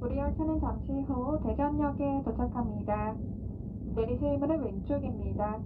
우리 열차는 잠시 후 대전역에 도착합니다. 내리실 문은 왼쪽입니다.